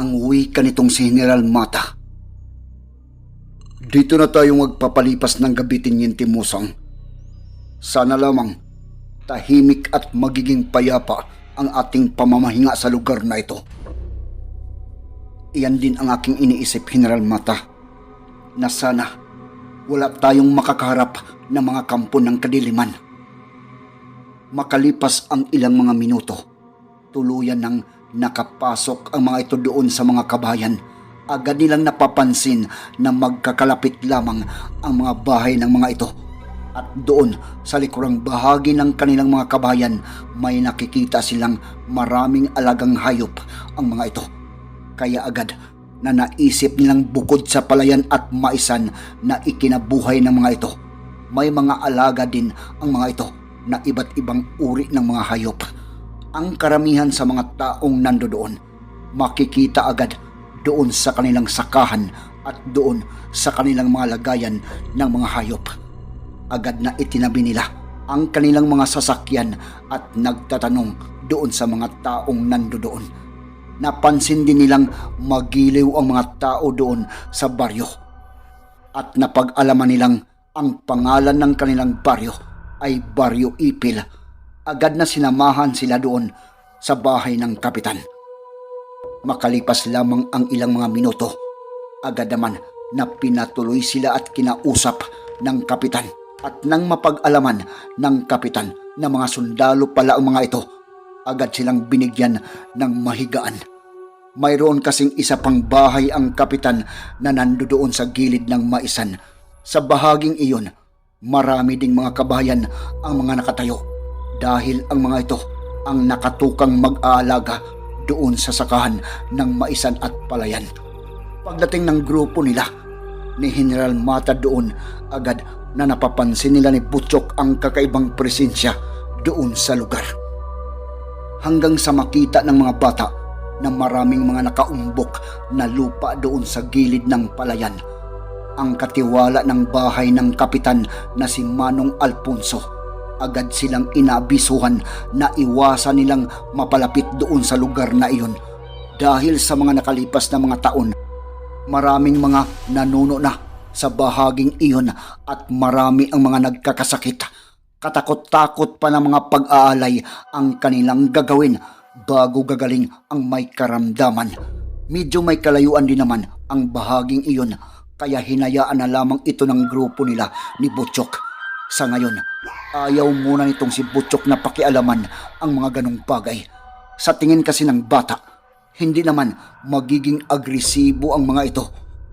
Ang wika nitong si General Mata. Dito na tayo magpapalipas ng gabi tinyente musang. Sana lamang tahimik at magiging payapa ang ating pamamahinga sa lugar na ito. Iyan din ang aking iniisip, General Mata, na sana wala tayong makakaharap ng mga kampo ng kadiliman. Makalipas ang ilang mga minuto, tuluyan ng nakapasok ang mga ito doon sa mga kabayan. Agad nilang napapansin na magkakalapit lamang ang mga bahay ng mga ito. At doon sa likurang bahagi ng kanilang mga kabayan, may nakikita silang maraming alagang hayop ang mga ito kaya agad na naisip nilang bukod sa palayan at maisan na ikinabuhay ng mga ito. May mga alaga din ang mga ito na iba't ibang uri ng mga hayop. Ang karamihan sa mga taong nando doon, makikita agad doon sa kanilang sakahan at doon sa kanilang mga lagayan ng mga hayop. Agad na itinabi nila ang kanilang mga sasakyan at nagtatanong doon sa mga taong nando doon napansin din nilang magiliw ang mga tao doon sa baryo. At napag-alaman nilang ang pangalan ng kanilang baryo ay Baryo Ipil. Agad na sinamahan sila doon sa bahay ng kapitan. Makalipas lamang ang ilang mga minuto, agad naman na pinatuloy sila at kinausap ng kapitan at nang mapag-alaman ng kapitan na mga sundalo pala ang mga ito, agad silang binigyan ng mahigaan. Mayroon kasing isa pang bahay ang kapitan na nandoon sa gilid ng maisan. Sa bahaging iyon, marami ding mga kabayan ang mga nakatayo dahil ang mga ito ang nakatukang mag-aalaga doon sa sakahan ng maisan at palayan. Pagdating ng grupo nila, ni General Mata doon agad na napapansin nila ni Butchok ang kakaibang presensya doon sa lugar hanggang sa makita ng mga bata na maraming mga nakaumbok na lupa doon sa gilid ng palayan. Ang katiwala ng bahay ng kapitan na si Manong Alfonso. Agad silang inabisuhan na iwasan nilang mapalapit doon sa lugar na iyon. Dahil sa mga nakalipas na mga taon, maraming mga nanuno na sa bahaging iyon at marami ang mga nagkakasakit katakot-takot pa ng mga pag-aalay ang kanilang gagawin bago gagaling ang may karamdaman. Medyo may kalayuan din naman ang bahaging iyon kaya hinayaan na lamang ito ng grupo nila ni Butchok. Sa ngayon, ayaw muna nitong si Butchok na pakialaman ang mga ganong bagay. Sa tingin kasi ng bata, hindi naman magiging agresibo ang mga ito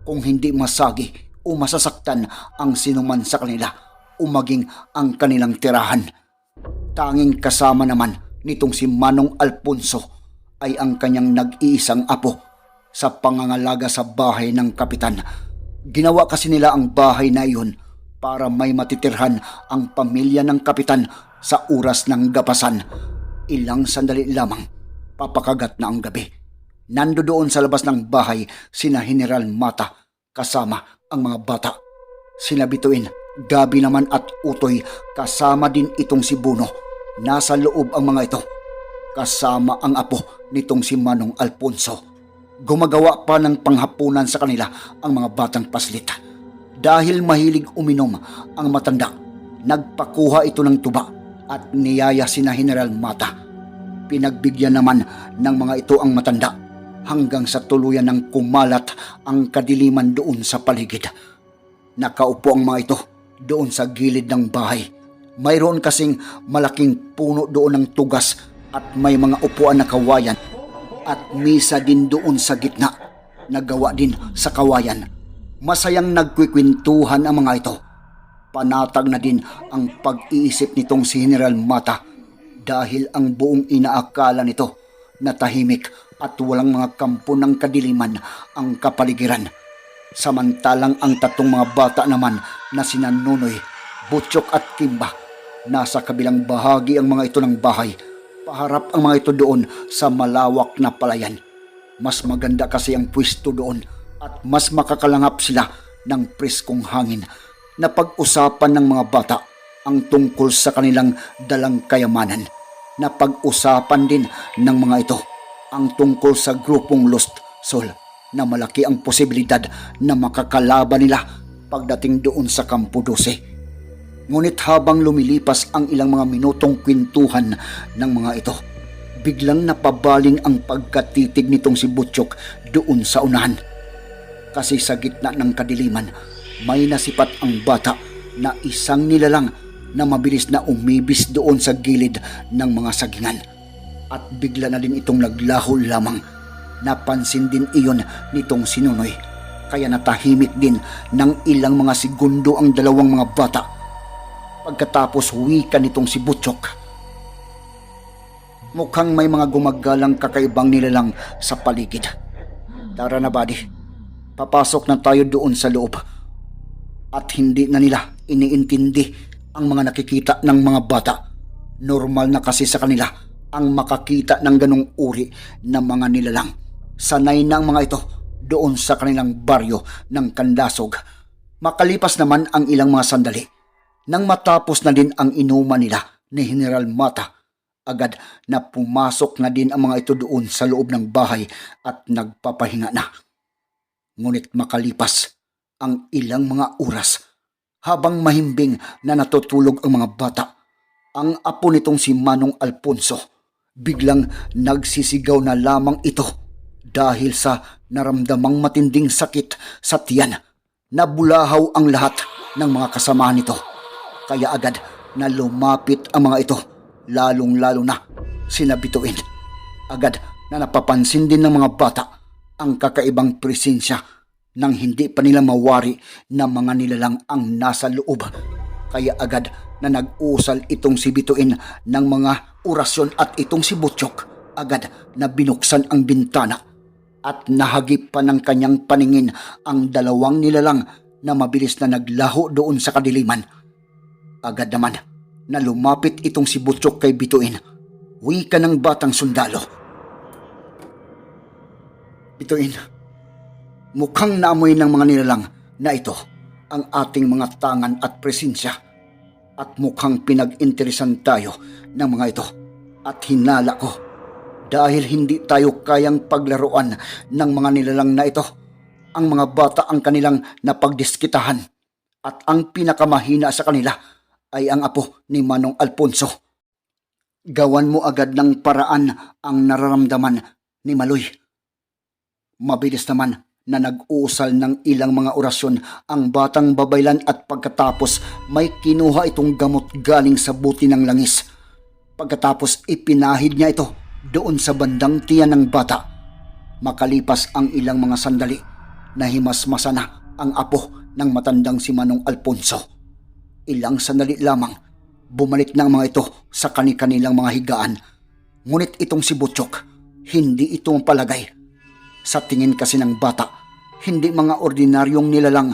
kung hindi masagi o masasaktan ang sinuman sa kanila o maging ang kanilang tirahan. Tanging kasama naman nitong si Manong Alfonso ay ang kanyang nag-iisang apo sa pangangalaga sa bahay ng kapitan. Ginawa kasi nila ang bahay na iyon para may matitirhan ang pamilya ng kapitan sa oras ng gapasan. Ilang sandali lamang, papakagat na ang gabi. Nando doon sa labas ng bahay sina General Mata kasama ang mga bata. Sina Bituin Gabi naman at Utoy kasama din itong si Buno. Nasa loob ang mga ito. Kasama ang apo nitong si Manong Alfonso. Gumagawa pa ng panghapunan sa kanila ang mga batang paslit. Dahil mahilig uminom ang matanda, nagpakuha ito ng tuba at niyaya sina General Mata. Pinagbigyan naman ng mga ito ang matanda hanggang sa tuluyan ng kumalat ang kadiliman doon sa paligid. Nakaupo ang mga ito doon sa gilid ng bahay. Mayroon kasing malaking puno doon ng tugas at may mga upuan na kawayan at misa din doon sa gitna. Nagawa din sa kawayan. Masayang nagkwikwentuhan ang mga ito. Panatag na din ang pag-iisip nitong si General Mata dahil ang buong inaakala nito na tahimik at walang mga kampo ng kadiliman ang kapaligiran. Samantalang ang tatong mga bata naman na sina Nunoy, Butchok at Kimba, nasa kabilang bahagi ang mga ito ng bahay. Paharap ang mga ito doon sa malawak na palayan. Mas maganda kasi ang pwesto doon at mas makakalangap sila ng preskong hangin na pag-usapan ng mga bata ang tungkol sa kanilang dalang kayamanan na pag-usapan din ng mga ito ang tungkol sa grupong Lost Soul na malaki ang posibilidad na makakalaban nila pagdating doon sa Kampo 12. Ngunit habang lumilipas ang ilang mga minutong kwentuhan ng mga ito, biglang napabaling ang pagkatitig nitong si Butchok doon sa unahan. Kasi sa gitna ng kadiliman, may nasipat ang bata na isang nilalang na mabilis na umibis doon sa gilid ng mga sagingan. At bigla na din itong naglaho lamang. Napansin din iyon nitong sinunoy. Kaya natahimik din ng ilang mga segundo ang dalawang mga bata. Pagkatapos wika nitong si Butchok. Mukhang may mga gumagalang kakaibang nilalang sa paligid. Tara na buddy, papasok na tayo doon sa loob. At hindi na nila iniintindi ang mga nakikita ng mga bata. Normal na kasi sa kanila ang makakita ng ganong uri ng mga nilalang. Sanay na ang mga ito doon sa kanilang baryo ng Kandasog. Makalipas naman ang ilang mga sandali. Nang matapos na din ang inuman nila ni General Mata, agad na pumasok na din ang mga ito doon sa loob ng bahay at nagpapahinga na. Ngunit makalipas ang ilang mga oras habang mahimbing na natutulog ang mga bata, ang apo nitong si Manong Alfonso biglang nagsisigaw na lamang ito dahil sa naramdamang matinding sakit sa tiyan. Nabulahaw ang lahat ng mga kasama nito. Kaya agad na lumapit ang mga ito, lalong-lalo na sinabituin. Agad na napapansin din ng mga bata ang kakaibang presensya nang hindi pa nila mawari na mga nilalang ang nasa loob. Kaya agad na nag-usal itong si Bituin ng mga orasyon at itong si Butchok agad na binuksan ang bintana at nahagip pa ng kanyang paningin ang dalawang nilalang na mabilis na naglaho doon sa kadiliman. Agad naman na lumapit itong si Butchok kay Bituin. Wika ng batang sundalo. Bituin, mukhang naamoy ng mga nilalang na ito ang ating mga tangan at presensya at mukhang pinag-interesan tayo ng mga ito at hinala ko dahil hindi tayo kayang paglaruan ng mga nilalang na ito. Ang mga bata ang kanilang napagdiskitahan at ang pinakamahina sa kanila ay ang apo ni Manong Alfonso. Gawan mo agad ng paraan ang nararamdaman ni Maloy. Mabilis naman na nag-uusal ng ilang mga orasyon ang batang babaylan at pagkatapos may kinuha itong gamot galing sa buti ng langis. Pagkatapos ipinahid niya ito doon sa bandang tiyan ng bata. Makalipas ang ilang mga sandali, nahimasmasa na ang apo ng matandang si Manong Alfonso. Ilang sandali lamang, bumalik ang mga ito sa kani-kanilang mga higaan. Ngunit itong si Butchok, hindi ito ang palagay. Sa tingin kasi ng bata, hindi mga ordinaryong nilalang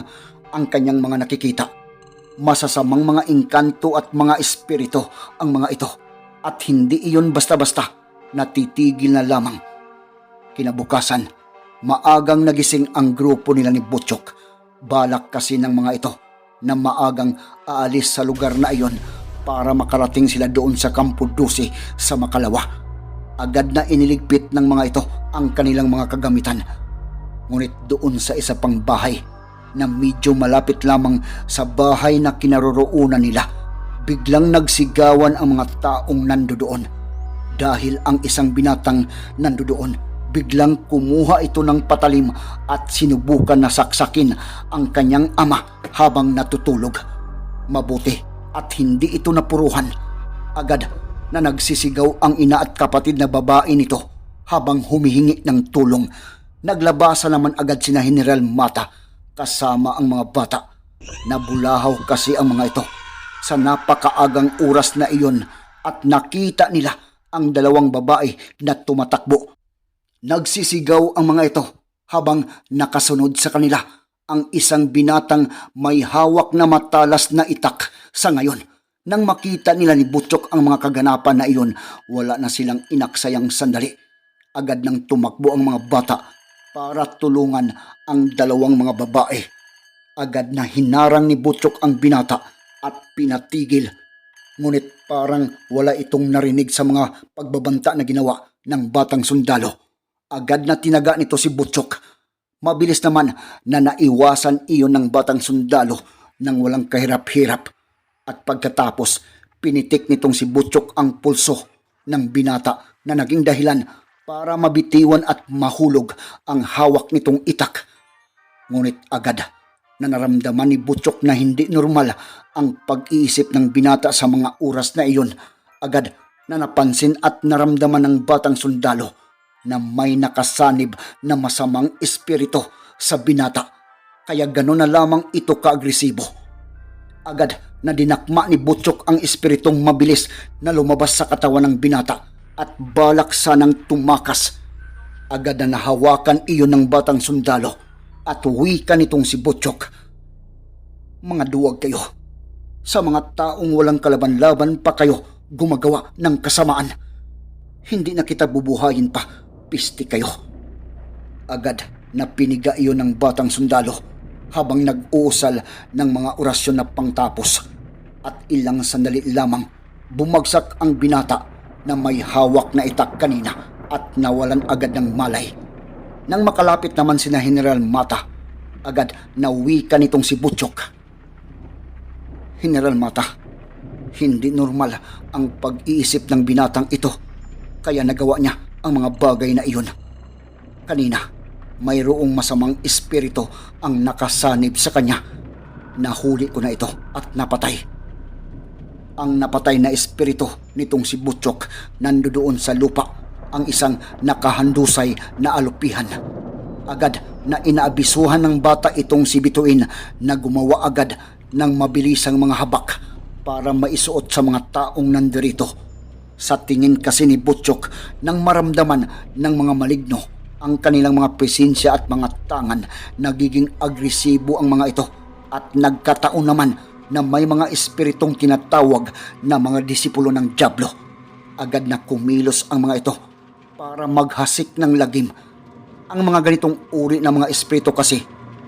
ang kanyang mga nakikita. Masasamang mga engkanto at mga espiritu ang mga ito at hindi iyon basta-basta natitigil na lamang. Kinabukasan, maagang nagising ang grupo nila ni Butchok. Balak kasi ng mga ito na maagang aalis sa lugar na iyon para makarating sila doon sa Kampo 12 sa Makalawa. Agad na iniligpit ng mga ito ang kanilang mga kagamitan. Ngunit doon sa isa pang bahay na medyo malapit lamang sa bahay na kinaroroonan nila, biglang nagsigawan ang mga taong nandoon. Dahil ang isang binatang nandoon biglang kumuha ito ng patalim at sinubukan na saksakin ang kanyang ama habang natutulog. Mabuti at hindi ito napuruhan. Agad na nagsisigaw ang ina at kapatid na babae nito habang humihingi ng tulong. Naglabasa naman agad sina General Mata kasama ang mga bata. Nabulahaw kasi ang mga ito sa napakaagang oras na iyon at nakita nila ang dalawang babae na tumatakbo. Nagsisigaw ang mga ito habang nakasunod sa kanila ang isang binatang may hawak na matalas na itak sa ngayon. Nang makita nila ni Butchok ang mga kaganapan na iyon, wala na silang inaksayang sandali. Agad nang tumakbo ang mga bata para tulungan ang dalawang mga babae. Agad na hinarang ni Butchok ang binata at pinatigil. Ngunit parang wala itong narinig sa mga pagbabanta na ginawa ng batang sundalo. Agad na tinaga nito si Butchok. Mabilis naman na naiwasan iyon ng batang sundalo nang walang kahirap-hirap. At pagkatapos, pinitik nitong si Butchok ang pulso ng binata na naging dahilan para mabitiwan at mahulog ang hawak nitong itak. Ngunit agad na naramdaman ni Butchok na hindi normal ang pag-iisip ng binata sa mga oras na iyon. Agad na napansin at naramdaman ng batang sundalo na may nakasanib na masamang espiritu sa binata. Kaya gano'n na lamang ito kaagresibo. Agad na dinakma ni Butchok ang espiritong mabilis na lumabas sa katawan ng binata at balak sanang tumakas. Agad na nahawakan iyon ng batang sundalo at wika nitong si Butchok. Mga duwag kayo. Sa mga taong walang kalaban-laban pa kayo gumagawa ng kasamaan. Hindi na kita bubuhayin pa. Pisti kayo. Agad na piniga iyon ng batang sundalo habang nag-uusal ng mga orasyon na pangtapos. At ilang sandali lamang bumagsak ang binata na may hawak na itak kanina at nawalan agad ng malay. Nang makalapit naman sina General Mata, agad na wika nitong si Butchok. General Mata, hindi normal ang pag-iisip ng binatang ito kaya nagawa niya ang mga bagay na iyon. Kanina, mayroong masamang espiritu ang nakasanib sa kanya. Nahuli ko na ito at napatay. Ang napatay na espiritu nitong si Butchok nandoon sa lupa ang isang nakahandusay na alupihan. Agad na inaabisuhan ng bata itong si Bituin na gumawa agad ng mabilisang mga habak para maisuot sa mga taong nandirito. Sa tingin kasi ni Butchok nang maramdaman ng mga maligno ang kanilang mga presensya at mga tangan, nagiging agresibo ang mga ito at nagkataon naman na may mga espiritong tinatawag na mga disipulo ng Diablo. Agad na kumilos ang mga ito para maghasik ng lagim. Ang mga ganitong uri ng mga espiritu kasi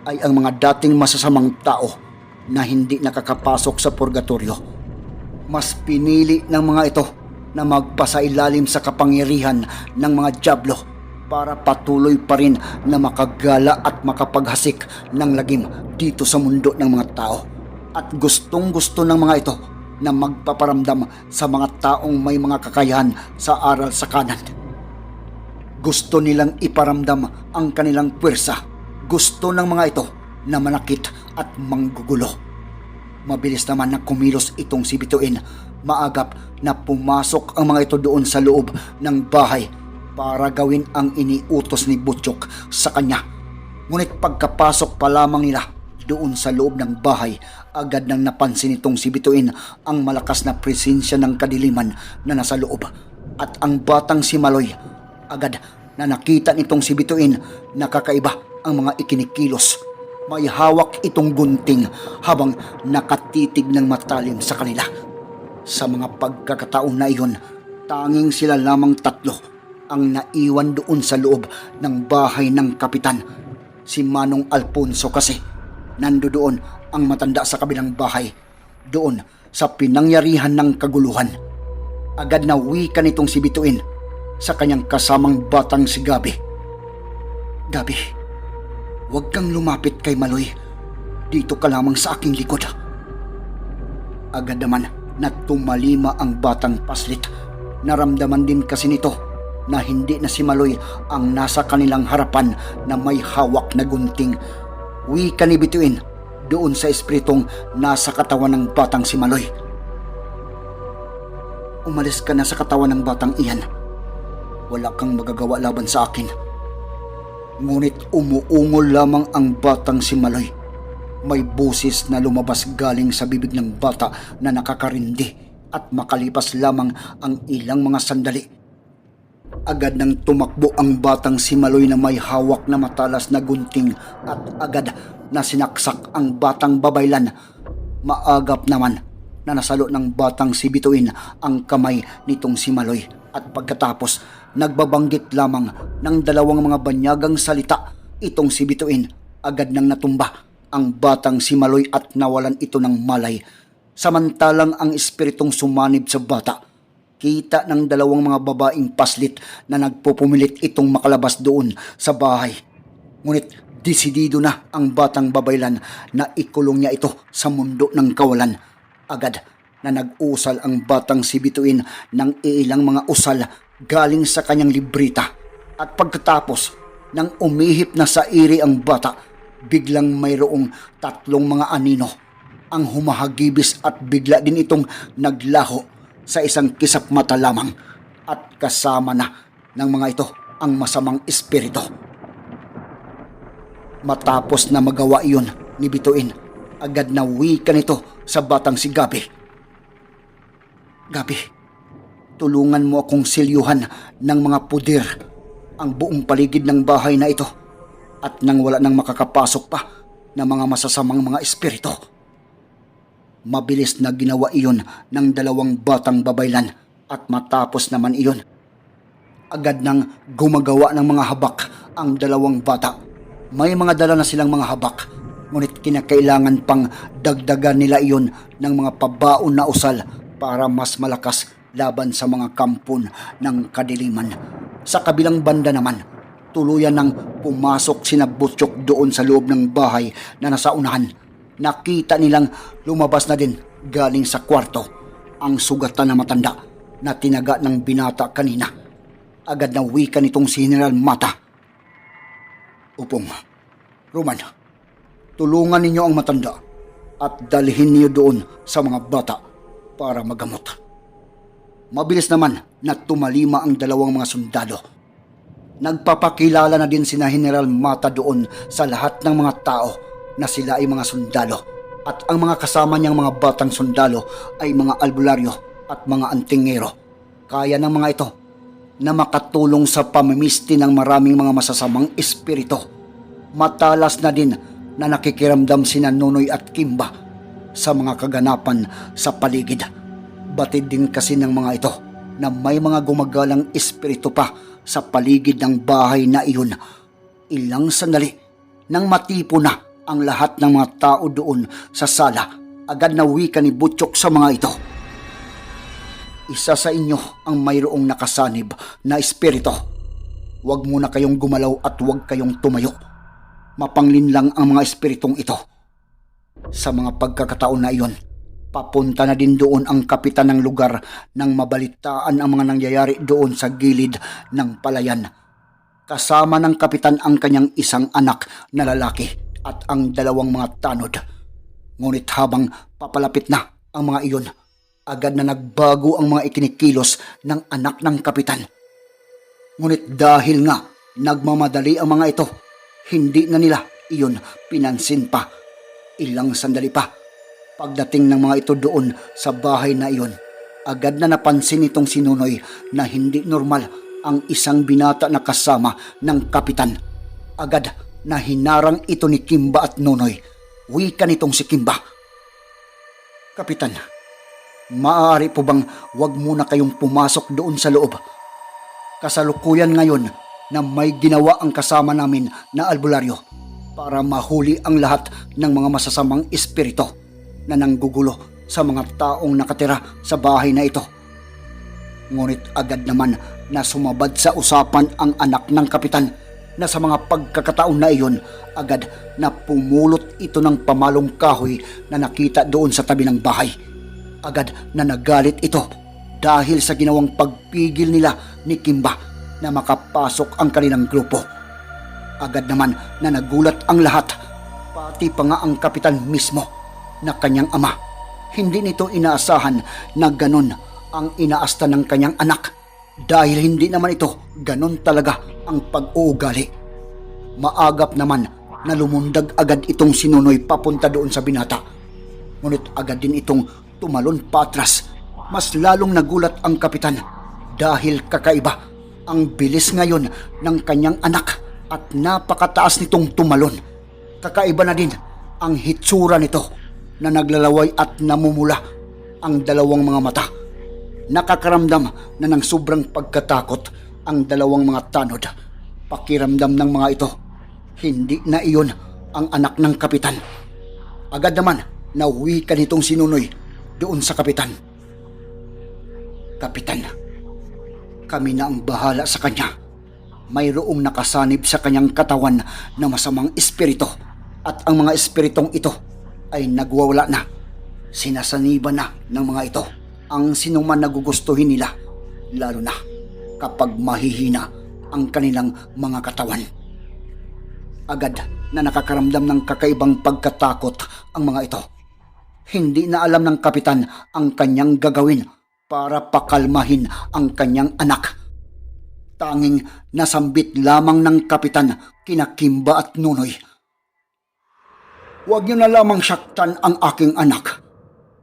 ay ang mga dating masasamang tao na hindi nakakapasok sa purgatorio. Mas pinili ng mga ito na magpasailalim sa kapangyarihan ng mga Diablo para patuloy pa rin na makagala at makapaghasik ng lagim dito sa mundo ng mga tao. At gustong gusto ng mga ito na magpaparamdam sa mga taong may mga kakayahan sa aral sa kanan. Gusto nilang iparamdam ang kanilang pwersa. Gusto ng mga ito na manakit at manggugulo. Mabilis naman na kumilos itong si Bituin. Maagap na pumasok ang mga ito doon sa loob ng bahay para gawin ang iniutos ni Butchok sa kanya. Ngunit pagkapasok pa lamang nila doon sa loob ng bahay, agad nang napansin itong si Bituin ang malakas na presensya ng kadiliman na nasa loob. At ang batang si Maloy, agad na nakita nitong si Bituin na kakaiba ang mga ikinikilos. May hawak itong gunting habang nakatitig ng matalim sa kanila. Sa mga pagkakataon na iyon, tanging sila lamang tatlo ang naiwan doon sa loob ng bahay ng kapitan. Si Manong Alfonso kasi nando doon ang matanda sa kabilang bahay. Doon sa pinangyarihan ng kaguluhan. Agad na wika nitong si Bituin sa kanyang kasamang batang si Gabi. Gabi, huwag kang lumapit kay Maloy. Dito ka lamang sa aking likod. Agad naman na tumalima ang batang paslit. Naramdaman din kasi nito na hindi na si Maloy ang nasa kanilang harapan na may hawak na gunting. Wika ni doon sa espiritong nasa katawan ng batang si Maloy. Umalis ka na sa katawan ng batang iyan. Wala kang magagawa laban sa akin. Ngunit umuungol lamang ang batang si Maloy. May busis na lumabas galing sa bibig ng bata na nakakarindi at makalipas lamang ang ilang mga sandali. Agad nang tumakbo ang batang si Maloy na may hawak na matalas na gunting at agad na sinaksak ang batang babaylan. Maagap naman na nasalo ng batang si Bituin ang kamay nitong si Maloy. At pagkatapos nagbabanggit lamang ng dalawang mga banyagang salita. Itong si Bituin agad nang natumba ang batang si Maloy at nawalan ito ng malay. Samantalang ang espiritong sumanib sa bata kita ng dalawang mga babaeng paslit na nagpupumilit itong makalabas doon sa bahay ngunit desidido na ang batang babaylan na ikulong niya ito sa mundo ng kawalan agad na nag-usal ang batang si Bituin ng ilang mga usal galing sa kanyang librita. At pagkatapos nang umihip na sa iri ang bata, biglang mayroong tatlong mga anino ang humahagibis at bigla din itong naglaho sa isang kisap mata lamang at kasama na ng mga ito ang masamang espiritu. Matapos na magawa iyon ni Bituin, agad na wika nito sa batang si Gabi. Gabi, tulungan mo akong silyuhan ng mga pudir ang buong paligid ng bahay na ito at nang wala nang makakapasok pa na mga masasamang mga espiritu. Mabilis na ginawa iyon ng dalawang batang babaylan at matapos naman iyon. Agad nang gumagawa ng mga habak ang dalawang bata. May mga dala na silang mga habak ngunit kinakailangan pang dagdagan nila iyon ng mga pabaon na usal para mas malakas laban sa mga kampon ng kadiliman. Sa kabilang banda naman, tuluyan nang pumasok sina Butchok doon sa loob ng bahay na nasa unahan. Nakita nilang lumabas na din galing sa kwarto ang sugatan na matanda na tinaga ng binata kanina. Agad na wika nitong si General Mata. Upong, Roman, tulungan ninyo ang matanda at dalhin niyo doon sa mga bata para magamot. Mabilis naman na tumalima ang dalawang mga sundalo. Nagpapakilala na din sina General Mata doon sa lahat ng mga tao na sila ay mga sundalo at ang mga kasama niyang mga batang sundalo ay mga albularyo at mga antingero. Kaya ng mga ito na makatulong sa pamimisti ng maraming mga masasamang espiritu. Matalas na din na nakikiramdam sina Nonoy at Kimba sa mga kaganapan sa paligid. Batid din kasi ng mga ito na may mga gumagalang espiritu pa sa paligid ng bahay na iyon. Ilang sandali nang matipo na ang lahat ng mga tao doon sa sala, agad na wika ni Butchok sa mga ito. Isa sa inyo ang mayroong nakasanib na espiritu. Huwag muna kayong gumalaw at huwag kayong tumayo. Mapanglin lang ang mga espiritong ito. Sa mga pagkakataon na iyon, papunta na din doon ang kapitan ng lugar nang mabalitaan ang mga nangyayari doon sa gilid ng palayan. Kasama ng kapitan ang kanyang isang anak na lalaki at ang dalawang mga tanod. Ngunit habang papalapit na ang mga iyon, agad na nagbago ang mga ikinikilos ng anak ng kapitan. Ngunit dahil nga nagmamadali ang mga ito, hindi na nila iyon pinansin pa. Ilang sandali pa, pagdating ng mga ito doon sa bahay na iyon, agad na napansin itong sinunoy na hindi normal ang isang binata na kasama ng kapitan. Agad na hinarang ito ni Kimba at Nonoy. Wika nitong si Kimba. Kapitan, maaari po bang wag muna kayong pumasok doon sa loob? Kasalukuyan ngayon na may ginawa ang kasama namin na albularyo para mahuli ang lahat ng mga masasamang espiritu na nanggugulo sa mga taong nakatira sa bahay na ito. Ngunit agad naman na sumabad sa usapan ang anak ng kapitan na sa mga pagkakataon na iyon agad na pumulot ito ng pamalong kahoy na nakita doon sa tabi ng bahay. Agad na nagalit ito dahil sa ginawang pagpigil nila ni Kimba na makapasok ang kanilang grupo. Agad naman na nagulat ang lahat, pati pa nga ang kapitan mismo na kanyang ama. Hindi nito inaasahan na ganon ang inaasta ng kanyang anak dahil hindi naman ito ganon talaga ang pag-uugali. Maagap naman na lumundag agad itong sinunoy papunta doon sa binata. Ngunit agad din itong tumalon patras. Mas lalong nagulat ang kapitan dahil kakaiba ang bilis ngayon ng kanyang anak at napakataas nitong tumalon. Kakaiba na din ang hitsura nito na naglalaway at namumula ang dalawang mga mata. Nakakaramdam na ng sobrang pagkatakot ang dalawang mga tanod. Pakiramdam ng mga ito, hindi na iyon ang anak ng kapitan. Agad naman, nauwi ka nitong sinunoy doon sa kapitan. Kapitan, kami na ang bahala sa kanya. Mayroong nakasanib sa kanyang katawan na masamang espiritu at ang mga espiritong ito ay nagwawala na. Sinasaniban na ng mga ito ang sinuman nagugustuhin nila, lalo na kapag mahihina ang kanilang mga katawan. Agad na nakakaramdam ng kakaibang pagkatakot ang mga ito. Hindi na alam ng kapitan ang kanyang gagawin para pakalmahin ang kanyang anak. Tanging nasambit lamang ng kapitan kina Kimba at Nunoy. Huwag niyo na lamang saktan ang aking anak.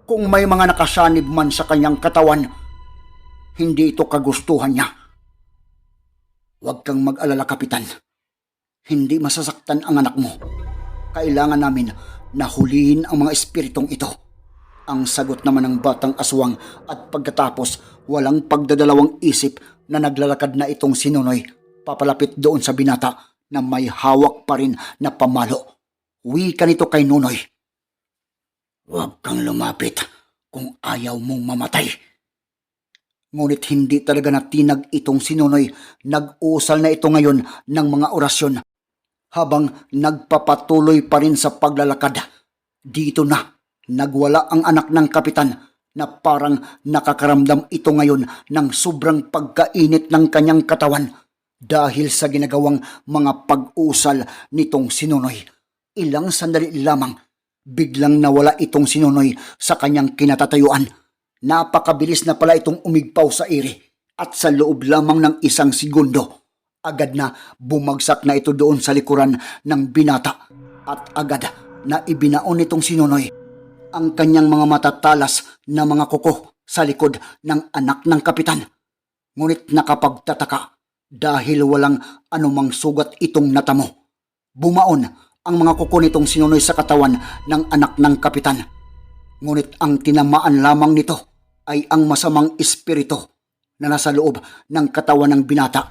Kung may mga nakasanib man sa kanyang katawan, hindi ito kagustuhan niya. Huwag kang mag-alala, Kapitan. Hindi masasaktan ang anak mo. Kailangan namin na hulihin ang mga espiritong ito. Ang sagot naman ng batang aswang at pagkatapos walang pagdadalawang isip na naglalakad na itong sinunoy papalapit doon sa binata na may hawak pa rin na pamalo. Wika nito kay Nunoy. Huwag kang lumapit kung ayaw mong mamatay. Ngunit hindi talaga natinag itong sinunoy. Nag-usal na ito ngayon ng mga orasyon habang nagpapatuloy pa rin sa paglalakad. Dito na, nagwala ang anak ng kapitan na parang nakakaramdam ito ngayon ng sobrang pagkainit ng kanyang katawan dahil sa ginagawang mga pag-usal nitong sinunoy. Ilang sandali lamang, biglang nawala itong sinunoy sa kanyang kinatatayuan. Napakabilis na pala itong umigpaw sa ere at sa loob lamang ng isang segundo, agad na bumagsak na ito doon sa likuran ng binata at agad na ibinaon nitong sinunoy ang kanyang mga matatalas na mga kuko sa likod ng anak ng kapitan. Ngunit nakapagtataka dahil walang anumang sugat itong natamo. Bumaon ang mga kuko nitong sinunoy sa katawan ng anak ng kapitan. Ngunit ang tinamaan lamang nito ay ang masamang espiritu na nasa loob ng katawan ng binata.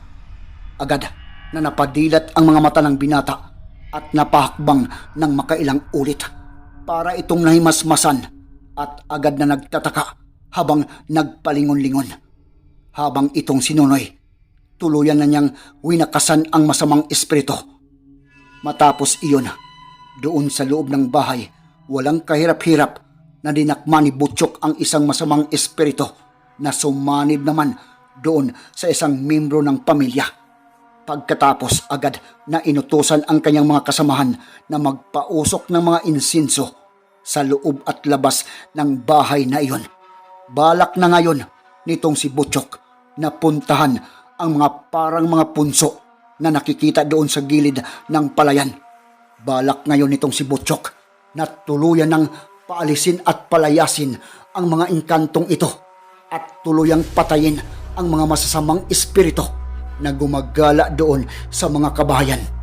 Agad na napadilat ang mga mata ng binata at napahakbang ng makailang ulit para itong nahimasmasan at agad na nagtataka habang nagpalingon-lingon. Habang itong sinunoy, tuluyan na niyang winakasan ang masamang espiritu. Matapos iyon, doon sa loob ng bahay, walang kahirap-hirap na dinakma ni Butchok ang isang masamang espiritu na sumanib naman doon sa isang membro ng pamilya. Pagkatapos agad na inutusan ang kanyang mga kasamahan na magpausok ng mga insinso sa loob at labas ng bahay na iyon. Balak na ngayon nitong si Butchok na puntahan ang mga parang mga punso na nakikita doon sa gilid ng palayan. Balak ngayon nitong si Butchok na tuluyan ng paalisin at palayasin ang mga inkantong ito at tuluyang patayin ang mga masasamang espiritu na gumagala doon sa mga kabahayan.